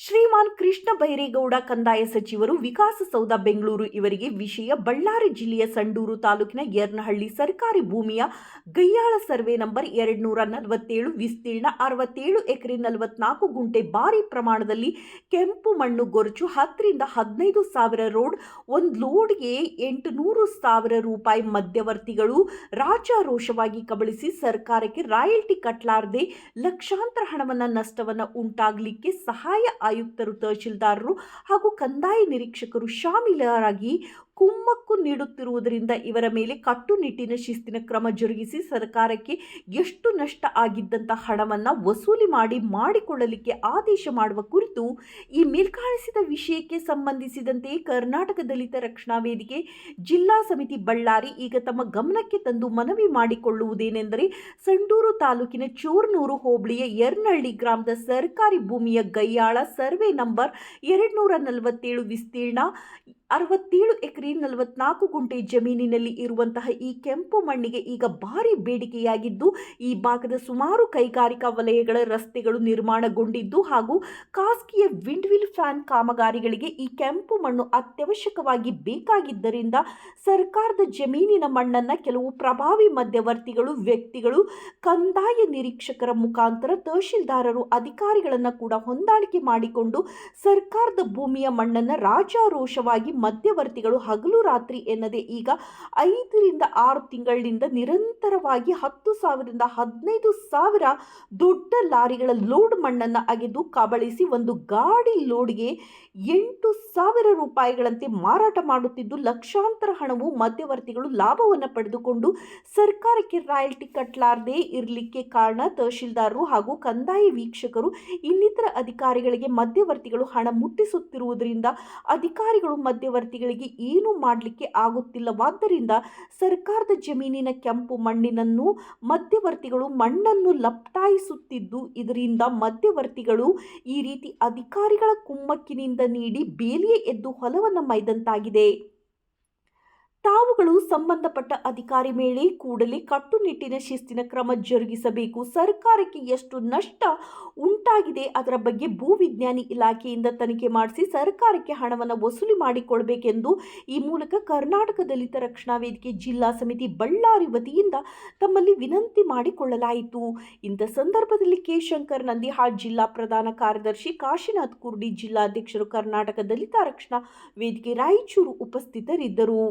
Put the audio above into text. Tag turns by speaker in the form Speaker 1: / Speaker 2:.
Speaker 1: ಶ್ರೀಮಾನ್ ಕೃಷ್ಣ ಬೈರೇಗೌಡ ಕಂದಾಯ ಸಚಿವರು ವಿಕಾಸಸೌಧ ಬೆಂಗಳೂರು ಇವರಿಗೆ ವಿಷಯ ಬಳ್ಳಾರಿ ಜಿಲ್ಲೆಯ ಸಂಡೂರು ತಾಲೂಕಿನ ಯರ್ನಹಳ್ಳಿ ಸರ್ಕಾರಿ ಭೂಮಿಯ ಗಯ್ಯಾಳ ಸರ್ವೆ ನಂಬರ್ ಎರಡು ನೂರ ನಲವತ್ತೇಳು, ವಿಸ್ತೀರ್ಣ ಅರವತ್ತೇಳು ಎಕರೆ ನಲವತ್ನಾಲ್ಕು ಗುಂಟೆ ಭಾರಿ ಪ್ರಮಾಣದಲ್ಲಿ ಕೆಂಪು ಮಣ್ಣು ಗೊರಚು ಹತ್ತರಿಂದ ಹದಿನೈದು ಸಾವಿರ ರೋಡ್, ಒಂದು ಲೋಡ್ಗೆ ಎಂಟುನೂರು ಸಾವಿರ ರೂಪಾಯಿ ಮಧ್ಯವರ್ತಿಗಳು ರಾಜಾರೋಷವಾಗಿ ಕಬಳಿಸಿ ಸರ್ಕಾರಕ್ಕೆ ರಾಯಲ್ಟಿ ಕಟ್ಟಲಾರದೆ ಲಕ್ಷಾಂತರ ಹಣವನ್ನು ನಷ್ಟವನ್ನು ಉಂಟಾಗಲಿಕ್ಕೆ ಸಹಾಯ ಆಯುಕ್ತರು ತಹಶೀಲ್ದಾರರು ಹಾಗೂ ಕಂದಾಯ ನಿರೀಕ್ಷಕರು ಶಾಮೀಲರಾಗಿ ಕುಮ್ಮಕ್ಕು ನೀಡುತ್ತಿರುವುದರಿಂದ ಇವರ ಮೇಲೆ ಕಟ್ಟುನಿಟ್ಟಿನ ಶಿಸ್ತಿನ ಕ್ರಮ ಜರುಗಿಸಿ ಸರ್ಕಾರಕ್ಕೆ ಎಷ್ಟು ನಷ್ಟ ಆಗಿದ್ದಂಥ ಹಣವನ್ನು ವಸೂಲಿ ಮಾಡಿ ಮಾಡಿಕೊಳ್ಳಲಿಕ್ಕೆ ಆದೇಶ ಮಾಡುವ ಕುರಿತು ಈ ಮೇಲ್ಕಾಣಿಸಿದ ವಿಷಯಕ್ಕೆ ಸಂಬಂಧಿಸಿದಂತೆ ಕರ್ನಾಟಕ ದಲಿತ ರಕ್ಷಣಾ ವೇದಿಕೆ, ಜಿಲ್ಲಾ ಸಮಿತಿ ಬಳ್ಳಾರಿ ಈಗ ತಮ್ಮ ಗಮನಕ್ಕೆ ತಂದು ಮನವಿ ಮಾಡಿಕೊಳ್ಳುವುದೇನೆಂದರೆ ಸಂಡೂರು ತಾಲೂಕಿನ ಚೂರ್ನೂರು ಹೋಬಳಿಯ ಯರ್ನಹಳ್ಳಿ ಗ್ರಾಮದ ಸರ್ಕಾರಿ ಭೂಮಿಯ ಗಯ್ಯಾಳ ಸರ್ವೆ ನಂಬರ್ ಎರಡು ನೂರ ನಲವತ್ತೇಳು ವಿಸ್ತೀರ್ಣ ಅರವತ್ತೇಳು ಎಕರೆ ನಲವತ್ನಾಲ್ಕು ಗುಂಟೆ ಜಮೀನಿನಲ್ಲಿ ಇರುವಂತಹ ಈ ಕೆಂಪು ಮಣ್ಣಿಗೆ ಈಗ ಭಾರಿ ಬೇಡಿಕೆಯಾಗಿದ್ದು, ಈ ಭಾಗದ ಸುಮಾರು ಕೈಗಾರಿಕಾ ವಲಯಗಳ ರಸ್ತೆಗಳು ನಿರ್ಮಾಣಗೊಂಡಿದ್ದು ಹಾಗೂ ಖಾಸಗಿಯ ವಿಂಡ್ವಿಲ್ ಫ್ಯಾನ್ ಕಾಮಗಾರಿಗಳಿಗೆ ಈ ಕೆಂಪು ಮಣ್ಣು ಅತ್ಯವಶ್ಯಕವಾಗಿ ಬೇಕಾಗಿದ್ದರಿಂದ ಸರ್ಕಾರದ ಜಮೀನಿನ ಮಣ್ಣನ್ನು ಕೆಲವು ಪ್ರಭಾವಿ ಮಧ್ಯವರ್ತಿಗಳು, ವ್ಯಕ್ತಿಗಳು, ಕಂದಾಯ ನಿರೀಕ್ಷಕರ ಮುಖಾಂತರ ತಹಶೀಲ್ದಾರರು, ಅಧಿಕಾರಿಗಳನ್ನು ಕೂಡ ಹೊಂದಾಣಿಕೆ ಮಾಡಿಕೊಂಡು ಸರ್ಕಾರದ ಭೂಮಿಯ ಮಣ್ಣನ್ನು ರಾಜಾರೋಷವಾಗಿ ಮಧ್ಯವರ್ತಿಗಳು ಹಗಲು ರಾತ್ರಿ ಎನ್ನದೆ ಈಗ ಐದರಿಂದ ಆರು ತಿಂಗಳಿನಿಂದ ನಿರಂತರವಾಗಿ ಹತ್ತು ಸಾವಿರದಿಂದ ಹದಿನೈದು ಸಾವಿರ ದೊಡ್ಡ ಲಾರಿಗಳ ಲೋಡ್ ಮಣ್ಣನ್ನು ಅಗೆದು ಕಬಳಿಸಿ ಒಂದು ಗಾಡಿ ಲೋಡ್ಗೆ ಎಂಟು ಸಾವಿರ ರೂಪಾಯಿಗಳಂತೆ ಮಾರಾಟ ಮಾಡುತ್ತಿದ್ದು ಲಕ್ಷಾಂತರ ಹಣವು ಮಧ್ಯವರ್ತಿಗಳು ಲಾಭವನ್ನು ಪಡೆದುಕೊಂಡು ಸರ್ಕಾರಕ್ಕೆ ರಾಯಲ್ಟಿ ಕಟ್ಟಲಾರದೆ ಇರಲಿಕ್ಕೆ ಕಾರಣ ತಹಶೀಲ್ದಾರರು ಹಾಗೂ ಕಂದಾಯ ವೀಕ್ಷಕರು ಇನ್ನಿತರ ಅಧಿಕಾರಿಗಳಿಗೆ ಮಧ್ಯವರ್ತಿಗಳು ಹಣ ಮುಟ್ಟಿಸುತ್ತಿರುವುದರಿಂದ ಅಧಿಕಾರಿಗಳು ಮಧ್ಯವರ್ತಿಗಳಿಗೆ ಏನು ಮಾಡಲಿಕ್ಕೆ ಆಗುತ್ತಿಲ್ಲವಾದ್ದರಿಂದ ಸರ್ಕಾರದ ಜಮೀನಿನ ಕೆಂಪು ಮಣ್ಣಿನನ್ನು ಮಧ್ಯವರ್ತಿಗಳು ಮಣ್ಣನ್ನು ಲಪ್ಟಾಯಿಸುತ್ತಿದ್ದು ಇದರಿಂದ ಮಧ್ಯವರ್ತಿಗಳು ಈ ರೀತಿ ಅಧಿಕಾರಿಗಳ ಕುಮ್ಮಕ್ಕಿನಿಂದ ನೀಡಿ ಬೇಲಿಯೇ ಎದ್ದು ಹೊಲವನ್ನು ಮೈದಂತಾಗಿದೆ. ತಾವುಗಳು ಸಂಬಂಧಪಟ್ಟ ಅಧಿಕಾರಿ ಮೇಲೆ ಕೂಡಲೇ ಕಟ್ಟುನಿಟ್ಟಿನ ಶಿಸ್ತಿನ ಕ್ರಮ ಜರುಗಿಸಬೇಕು. ಸರ್ಕಾರಕ್ಕೆ ಎಷ್ಟು ನಷ್ಟ ಉಂಟಾಗಿದೆ ಅದರ ಬಗ್ಗೆ ಭೂವಿಜ್ಞಾನಿ ಇಲಾಖೆಯಿಂದ ತನಿಖೆ ಮಾಡಿಸಿ ಸರ್ಕಾರಕ್ಕೆ ಹಣವನ್ನು ವಸೂಲಿ ಮಾಡಿಕೊಳ್ಳಬೇಕೆಂದು ಈ ಮೂಲಕ ಕರ್ನಾಟಕ ದಲಿತ ರಕ್ಷಣಾ ವೇದಿಕೆ ಜಿಲ್ಲಾ ಸಮಿತಿ ಬಳ್ಳಾರಿ ವತಿಯಿಂದ ತಮ್ಮಲ್ಲಿ ವಿನಂತಿ ಮಾಡಿಕೊಳ್ಳಲಾಯಿತು. ಇಂಥ ಸಂದರ್ಭದಲ್ಲಿ ಕೆ. ಶಂಕರ್ ನಂದಿಹಾಳ್ ಜಿಲ್ಲಾ ಪ್ರಧಾನ ಕಾರ್ಯದರ್ಶಿ ಕಾಶಿನಾಥ್ ಕುರ್ಡಿ ಜಿಲ್ಲಾಧ್ಯಕ್ಷರು ಕರ್ನಾಟಕ ದಲಿತ ರಕ್ಷಣಾ ವೇದಿಕೆ ರಾಯಚೂರು ಉಪಸ್ಥಿತರಿದ್ದರು.